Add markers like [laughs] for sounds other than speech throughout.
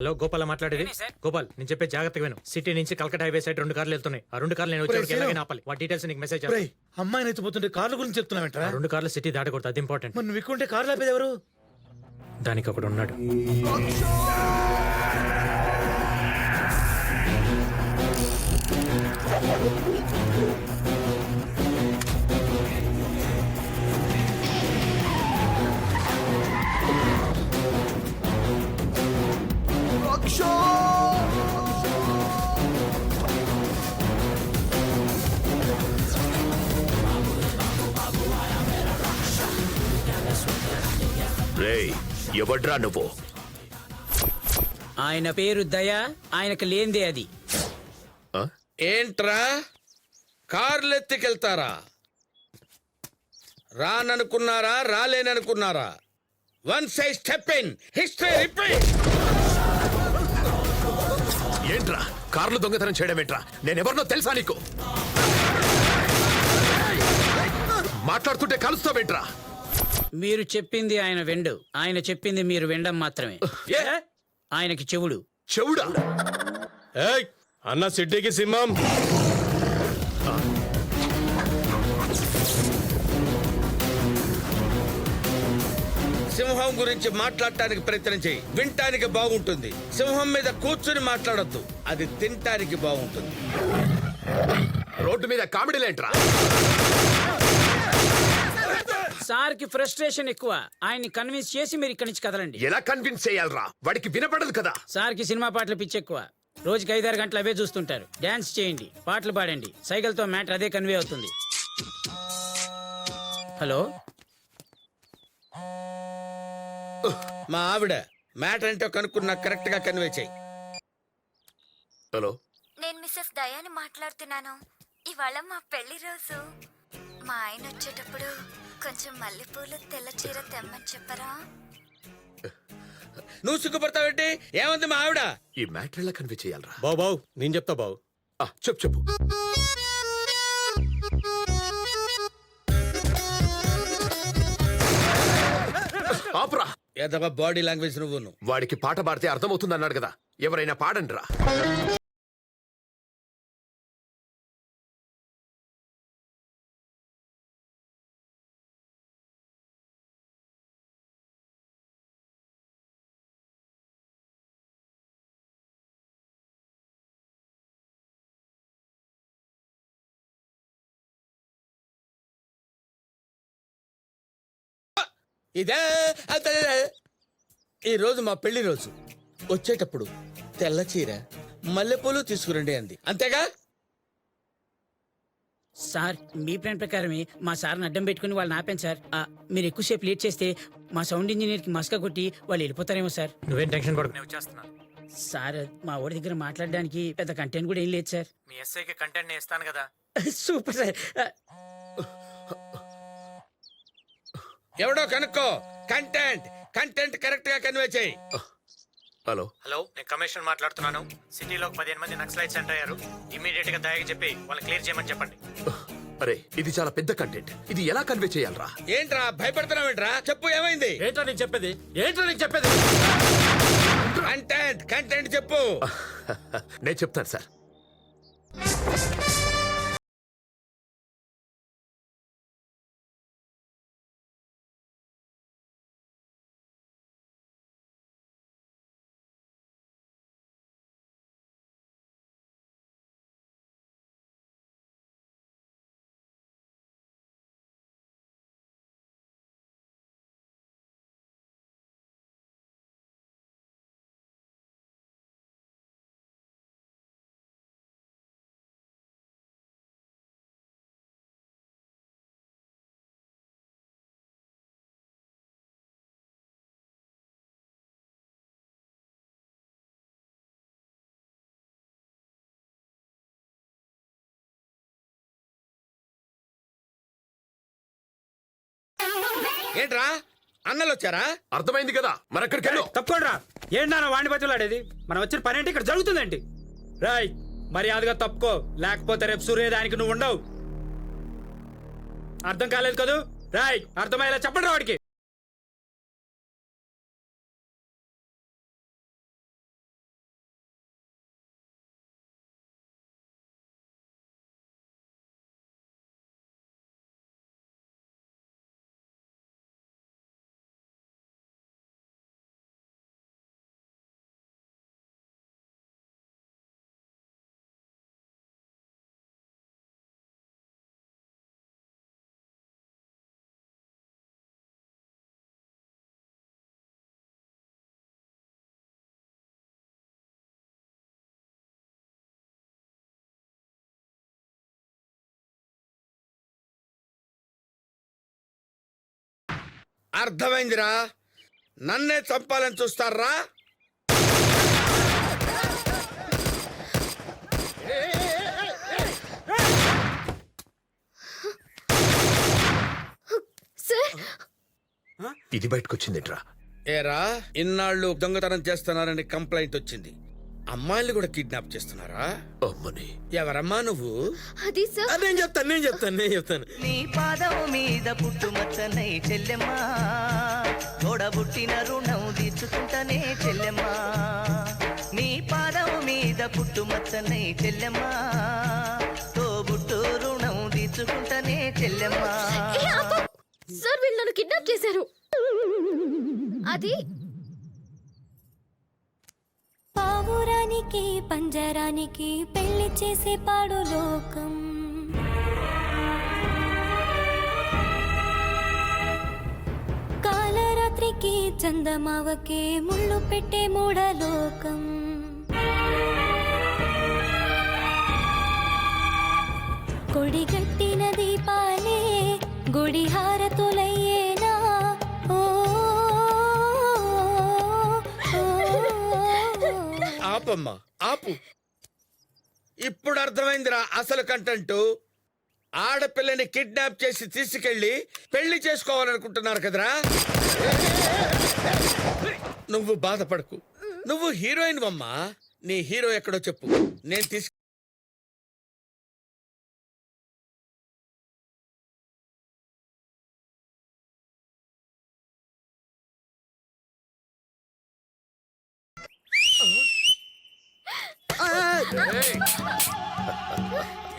Hello Gopal మాట్లాడేది. గోపాల్ నేను చెప్పే జాగ్రత్తగా విను. సిటీ నుంచి కల్కటా హైవే సైడ్ రెండు కార్లు వెళ్తున్నాయి. ఆ రెండు కార్లు నేను వచ్చేవాడికి ఎలాగైనా ఆపాలి. వాటి డీటెయిల్స్ నీకు మెసేజ్ రేయ్ చేస్తాను అమ్మాయిని ఎత్తిపోతుంటే కార్ల గురించి చెప్తున్నావేంట్రా? ఆ రెండు కార్లు సిటీ దాటకూడదు అది ఇంపార్టెంట్ మరి నువ్వు ఎక్కుంటే కార్లు ఆపేది ఎవరు? దానికి ఒకడు ఉన్నాడు. ఎవడ్రా నువ్వు? ఆయన పేరు దయ ఆయనకు లేందే అది? ఏంట్రా? కార్లు ఎత్తుకెళ్తారా రాననుకున్నారా రాలేననుకున్నారా? One size step in history repeat ఏంట్రా? కార్లు దొంగతనం చేయడం ఏంట్రా? నేనెవరినో తెలుసా నీకు? మాట్లాడుతుంటే కలుస్తావేంట్రా? మీరు చెప్పింది ఆయన వెండు. ఆయన చెప్పింది మీరు వినడం మాత్రమే. ఏ? ఆయనకి చెవుడు. చెవుడా? ఏయ్ అన్న సిటీకి సింహం. సింహం గురించి మాట్లాడటానికి ప్రయత్నం చేయి. వినటానికి బాగుంటుంది. సింహం మీద కూర్చుని మాట్లాడొద్దు. అది తినటానికి బాగుంటుంది. రోడ్డు మీద కామెడీలేంట్రా సార్కి ఫ్రస్ట్రేషన్ ఎక్కువ. ఆయన్ని కన్విన్స్ చేసి మీరు ఇక్కడి నుంచి కదలండి. ఎలా కన్విన్స్ చేయాలరా? వాడికి వినపడదు కదా. సార్కి సినిమా పాటలు పిచ్చి ఎక్కువ. రోజుకి ఐదారు గంటలు అవే చూస్తుంటారు. డాన్స్ చేయండి పాటలు పాడండి. సైకిల్తో మ్యాటర్ అదే కన్వే అవుతుంది. హలో? మా ఆవిడ మ్యాటర్ ఏంటో కనుక్కున్నా కరెక్ట్గా కన్వే చేయి. హలో? నేను మిస్సెస్ దయాని మాట్లాడుతున్నాను. ఇవాళ మా పెళ్ళి రోజు. మా ఆయన వచ్చేటప్పుడు కొంచెం మల్లెపూలు తెల్ల చీర తెమ్మని చెప్పరా? నువ్వు సిగ్గుపడతావేంటి? ఏమంది మా ఆవిడ? ఈ మ్యాటర్ ఎలా కన్వే చేయాలరా? బావు బావు నేను చెప్తా బావు. ఆ, చెప్పు చెప్పు. ఆపురా. ఏదమ్మా బాడీ లాంగ్వేజ్ నువ్వును. వాడికి పాట పాడితే అర్థమవుతుంది అన్నాడు కదా. ఎవరైనా పాడండిరా. ఇదే. ఈ రోజు మా పెళ్ళి రోజు. వచ్చేటప్పుడు తెల్ల చీర మల్లెపూలు తీసుకురండి అంది. అంతేగా? సార్ మీ ప్లాన్ ప్రకారమే మా సార్ని అడ్డం పెట్టుకుని వాళ్ళని ఆపాను సార్. ఆ, మీరు ఎక్కువసేపు లేట్ చేస్తే మా సౌండ్ ఇంజనీర్కి మస్క కొట్టి వాళ్ళు వెళ్ళిపోతారేమో సార్. నువ్వేం టెన్షన్ పడకు. నేను వచ్చేస్తున్నాను. సార్ మా ఊరి దగ్గర మాట్లాడడానికి పెద్ద కంటెంట్ కూడా ఏం లేదు సార్. మీ ఎస్ఐకి కంటెంట్ నేను ఇస్తాను కదా. Super sir. ఎవడో కనుక్కో. కంటెంట్ కంటెంట్ కరెక్ట్గా కన్వే చేయి. హలో హలో నేను కమిషనర్ మాట్లాడుతున్నాను. సిటీలో పదిహేను మంది నక్సలైట్స్ ఎంటర్ అయ్యారు. ఇమీడియట్గా దయకి చెప్పి వాళ్ళని క్లియర్ చేయమని చెప్పండి. అరే ఇది చాలా పెద్ద కంటెంట్ ఇది ఎలా కన్వే చేయాలరా? ఏంట్రా భయపడుతున్నావేంట్రా చెప్పు ఏమైంది? ఏంటో నీకు చెప్పేది? ఏంటో నీకు చెప్పేది? కంటెంట్ కంటెంట్ చెప్పు. [laughs] నేను చెప్తాను సార్. ఏంట్రా? అన్నలు వచ్చారా? అర్థమైంది కదా. మరెక్కడికి వెళ్ళు తప్పకుండా ఏంటన్నా వాణి బతులాడేది మనం వచ్చిన పని ఏంటి? ఇక్కడ జరుగుతుందేంటి? రాయ్ మర్యాదగా తప్పుకో. లేకపోతే రేపు సూర్యోదయానికి నువ్వు ఉండవు. అర్థం కాలేదు కదూ? రాయ్ అర్థమయ్యేలా చెప్పండి వాడికి. అర్థమైందిరా? నన్నే చంపాలని చూస్తారా? ఇది బయటకు వచ్చిందిట్రా ఏరా ఇన్నాళ్ళు దొంగతనం చేస్తున్నారని కంప్లైంట్ వచ్చింది. అమ్మాయిల్ని కూడా కిడ్నాప్ చేస్తున్నారా? అమ్మని. ఎవరమ్మా నువ్వు? అది సార్ నేను చెప్తాను నేను చెప్తాను నేను చెప్తాను. నీ పాదం మీద పుట్టుమచ్చనై చెల్లెమ్మా. తోడబుట్టిన రుణం తీర్చుకుంటనే చెల్లెమ్మా. నీ పాదం మీద పుట్టుమచ్చనై చెల్లెమ్మా. తోబుట్టు రుణం తీర్చుకుంటనే చెల్లెమ్మా! సార్ వీళ్ళు నన్ను కిడ్నాప్ చేశారు. అది పావురానికి పంజరానికి పెళ్ళి చేసే పాడు లోకం. కాలరాత్రికి చందమావకే ముళ్ళు పెట్టే మూఢలోకం కొడిగట్టి ఆపమ్మా ఆపు. ఇప్పుడు అర్థమైందిరా అసలు కంటెంట్. ఆడపిల్లని కిడ్నాప్ చేసి తీసుకెళ్ళి పెళ్ళి చేసుకోవాలనుకుంటున్నారు కదరా. నువ్వు బాధపడకు. నువ్వు హీరోయిన్ అమ్మా నీ హీరో ఎక్కడో చెప్పు. నేను తీసుకు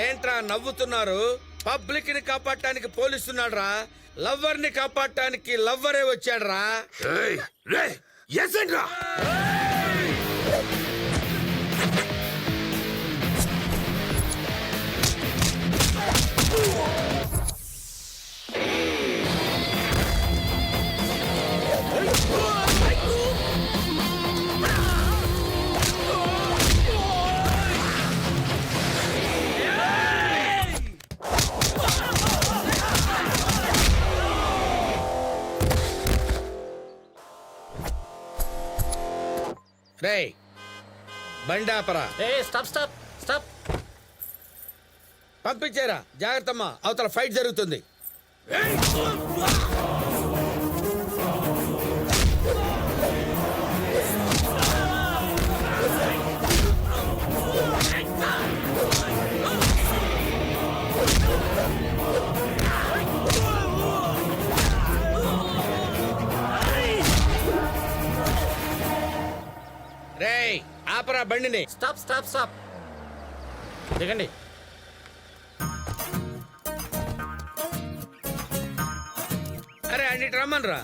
ఏంట్రా నవ్వుతున్నారు? పబ్లిక్ని కాపాడటానికి పోలీసున్నాడ్రా లవ్వర్ని కాపాడటానికి లవ్వరే వచ్చాడు రా రేయ్, రేయ్ బండాపరా. Stop stop stop. పంపించారా జాగ్రత్తమ్మా అవతల ఫైట్ జరుగుతుంది. ఆపరా బండిని. Stop stop stop. దిగండి. అరే అన్నిటి రమ్మన్రా.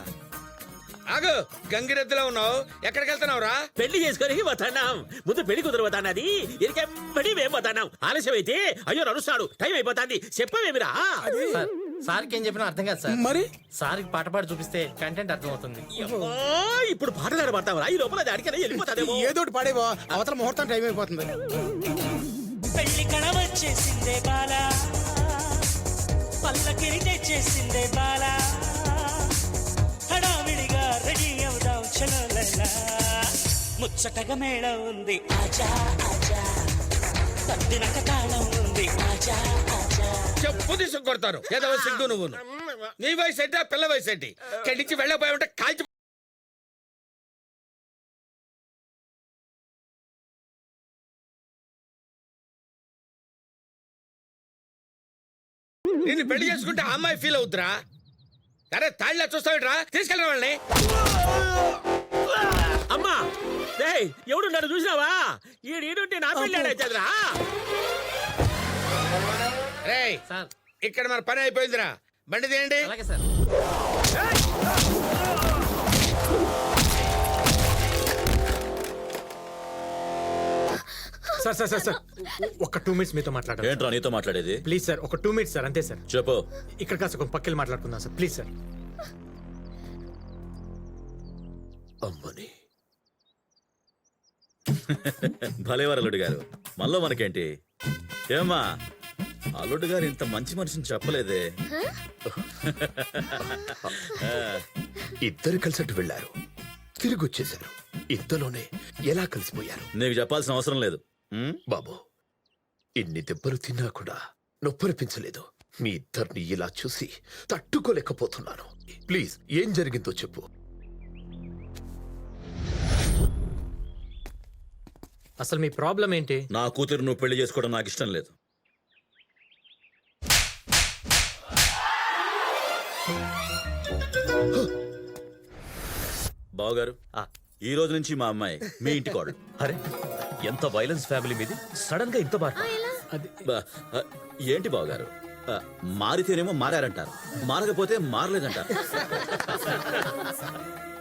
ఆగు గంగిరెద్దులో ఉన్నావు. ఎక్కడికి వెళ్తున్నావు రా? పెళ్ళి చేసుకొని పోతాన్నాం ముందు పెళ్ళి కుదరబోతాన్నది ఇరికెంబడి మేము పోతాన్నాం ఆలస్యం అయితే అయ్యో నడుస్తాడు. టైం అయిపోతాంది. చెప్పవేమిరా? సార్కి ఏం చెప్పినా అర్థం కాదు సార్. మరి? సార్కి పాట పాడి చూపిస్తే కంటెంట్ అర్థం అవుతుంది ఇప్పుడు పాటలు పడతావరా ఈ లోపల అది అడిగినా వెళ్ళిపోతాదేమో. ఏదోటి పాడేవో అవతల ముహూర్తం టైం అయిపోతుంది. పెళ్ళి కళ వచ్చేసిందే బాల. పల్లకిరి తెచ్చేసిందే బాల. హడావిడిగా రెడీ అవుదాం చలోలలా. ముచ్చటగా మేళ ఉంది. ఆజా ఆజా. పద్దినక తాళం ఉంది. ఆజా ఆజా. చెప్పు తీసుకు కొడతాను ఏదో సిగ్గు నువ్వు నీ వయసు ఏంటి? ఆ పిల్ల వయసు ఏంటి? ఇక్కడి నుంచి వెళ్ళబోయి ఉంటే కాల్చి నిన్ను పెళ్ళి చేసుకుంటే ఆ అమ్మాయి ఫీల్ అవుతురా అరే తాళ్ళ చూస్తావిట్రా? తీసుకెళ్ళిన వాళ్ళని. అమ్మా! డేయ్ ఎవడు నన్ను చూసినావా? ఈడు ఈడుంటే నా పెళ్ళి ఆడైతుందిరా రేయ్ సార్. ఇక్కడ మన పని అయిపోయిందిరా. బండి తీయండి. అలాగే sir. Sir sir sir sir ఒక టూ మినిట్స్ మీతో మాట్లాడాలి ఏంట్రా నీతో మాట్లాడేది? ప్లీజ్ సార్ ఒక టూ మినిట్స్ సార్ అంతే సార్. చెప్పు. ఇక్కడ కాస్త ఒక పక్కకి మాట్లాడుకుందాం సార్ ప్లీజ్ సార్. అమ్మని. భలేవారు అల్లుడు గారు మనలో మనకేంటి? ఏమ్మా? అల్లుడు గారు ఇంత మంచి మనిషిని చెప్పలేదే. ఇద్దరు కలిసట్టు వెళ్ళారు. తిరిగి వచ్చేశారు ఇంతలోనే ఎలా కలిసిపోయారు? నీకు చెప్పాల్సిన అవసరం లేదు. ఉమ్? బాబు ఇన్ని దెబ్బలు తిన్నా కూడా నొప్పనిపించలేదు మీ ఇద్దరిని ఇలా చూసి తట్టుకోలేకపోతున్నాను. ప్లీజ్ ఏం జరిగిందో చెప్పు. అసలు మీ ప్రాబ్లం ఏంటి? నా కూతురు నువ్వు పెళ్ళి చేసుకోవడం నాకు ఇష్టం లేదు. బావగారు ఈ రోజు నుంచి మా అమ్మాయి మీ ఇంటి కోడలు. అరే ఎంత వైలెన్స్ ఫ్యామిలీ మీది? సడన్గా ఇంత బా, ఆ, ఏంటి బావగారు? ఆ, మారితేనేమో మారారంటారు. మారకపోతే మారలేదంటారు. [laughs]